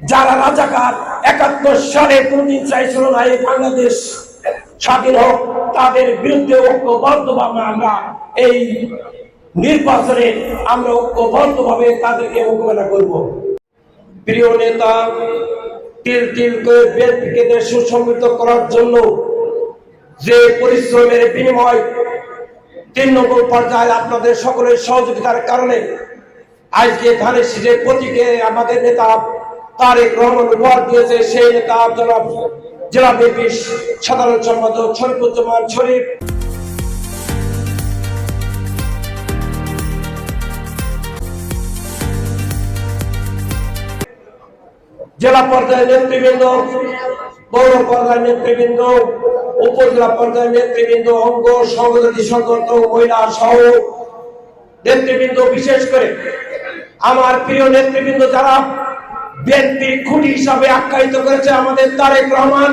যারা রাজাকার, একাত্তর সালে কোনদিন চাইছিল না এই বাংলাদেশ স্বাধীন হোক, তাদের বিরুদ্ধে ঐক্যবদ্ধভাবে আমরা এই নির্বাচনে আমরা ঐক্যবদ্ধভাবে তাদেরকে মোকাবেলা করব। প্রিয় নেতা, তিল তিল করে বিএনপিকে সুসংগঠিত করার জন্য যে পরিশ্রমের বিনিময় তিন নম্বর পর্যায়ে আপনাদের সকলের সহযোগিতার কারণে আজকে ধানের শীষের প্রতীকে আমাদের নেতা তারেক রহমান দিয়েছে সেই নেতা জেলা বিএনপি সাধারণ সম্পাদক শরীফুজ্জামান শরীফ। জেলা পর্যায়ের নেতৃবৃন্দ, পৌর পর্যায়ের নেতৃবৃন্দ, উপজেলা পর্যায়ের নেতৃবৃন্দ, অঙ্গ সংগঠন সংগঠন মহিলা সহ নেতৃবৃন্দ, বিশেষ করে আমার প্রিয় নেতৃবৃন্দ যারা বিএনপি খুঁটি হিসাবে আখ্যায়িত করেছে আমাদের তারেক রহমান।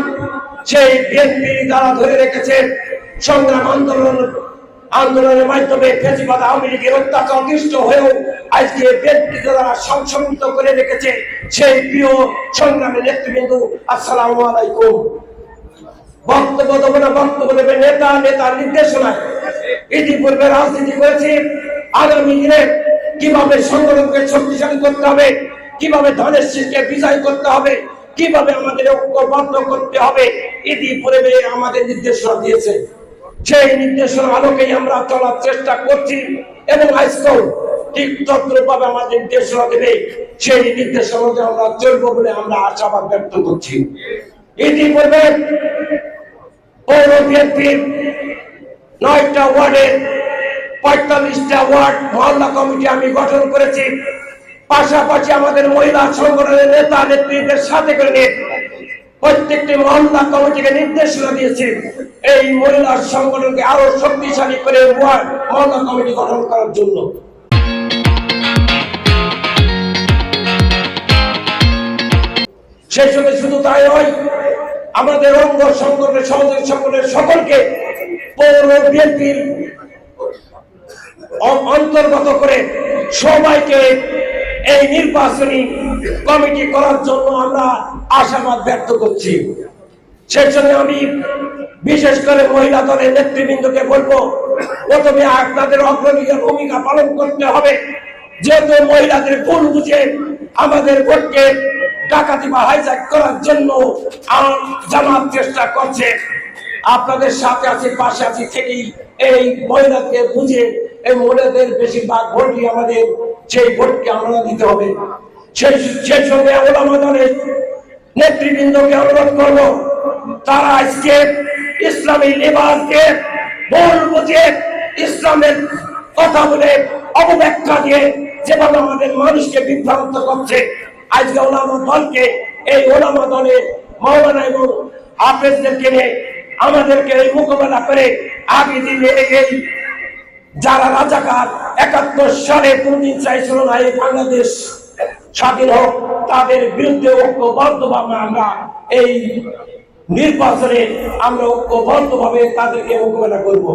সেই বিএনপি যারা ধরে রেখেছে সংগ্রাম আন্দোলন, আন্দোলনের মাধ্যমে ফেসিবাদ আওয়ামী লীগের অত্যাচার অতিষ্ঠ হয়েও আজকে বিএনপি যারা সংশোধিত করে রেখেছে সেই প্রিয় সংগ্রামের নেতৃবৃন্দ। আসসালামু আলাইকুম। বক্তব্য দেবো না, বক্তব্য দেবে নেতা, নেতার নির্দেশনায়। ইতিপূর্বে রাজনীতি করেছি। আগামী দিনে কীভাবে সংগঠনকে শক্তিশালী করতে হবে কীভাবে ধনের শীষকে বিজয় করতে হবে? কীভাবে আমাদের ঐক্যবদ্ধ করতে হবে? ইতিপূর্বে আমাদের নির্দেশনা দিয়েছে। সেই নির্দেশনা আলোকেই আমরা চলার চেষ্টা করছি এবং আজকেও ঠিক তদ্রুপভাবে আমাদের নির্দেশনা দেবে। সেই নির্দেশনা আমরা চলবো বলে আমরা আশাবাদ ব্যক্ত করছি। ইতিপূর্বে পৌর বিএনপির নয়টা ওয়ার্ডের পঁয়তাল্লিশটা ওয়ার্ড মহল্লা কমিটি আমি গঠন করেছি। পাশাপাশি আমাদের মহিলা সংগঠনের নেতা নেত্রীদের সাথে করে নিয়ে প্রত্যেকটি মহল্লা কমিটিকে নির্দেশনা দিয়েছি। এই মহিলা সংগঠনকে আরও শক্তিশালী করে মহল্লা কমিটি গঠন করার জন্য। সেই সঙ্গে শুধু তাই নয়, আমাদের অঙ্গ সংগঠনের, সহযোগী সংগঠনের সকলকে পৌর বিএনপির অন্তর্গত করে সবাইকে এই নির্বাচনী কমিটি করার জন্য আমরা আশাবাদ ব্যক্ত করছি। সেই জন্য আমি বিশেষ করে মহিলা দলের নেতৃবৃন্দকে বলব, প্রথমে আপনাদের অগ্রণীয় ভূমিকা পালন করতে হবে। যেহেতু মহিলাদের ভুল বুঝে আমাদের ভোটকে ডাকাতি বা হাইজ্যাক করার জন্য জানার চেষ্টা করছে। আপনাদের সাথে আছি, পাশে আছি, থেকেই এই মহিলাকে বুঝে এই মহিলাদের বেশিরভাগ ভোটই আমাদের সেই ভোটকে আমরা দিতে হবে। সেই সঙ্গে ওলামা নেতৃবৃন্দকে অনুরোধ করব, তারা আজকে ইসলামী লেবাসকে ভুল বুঝে ইসলামের কথা বলে অপব্যাখ্যা দিয়ে যেভাবে আমাদের মানুষকে বিভ্রান্ত করছে, আজকে ওলামা দলকে, এই ওলামা দলের মৌলানা এবং হাফেজদেরকে নিয়ে আমাদেরকে এই মোকাবেলা করে আগে দিনে এই যারা রাজাকার, একাত্তর সালে কোনদিন চাইছিল না এই বাংলাদেশ স্বাধীন হোক, তাদের বিরুদ্ধে ঐক্যবদ্ধভাবে আমরা এই নির্বাচনে আমরা ঐক্যবদ্ধভাবে তাদেরকে মোকাবেলা করব।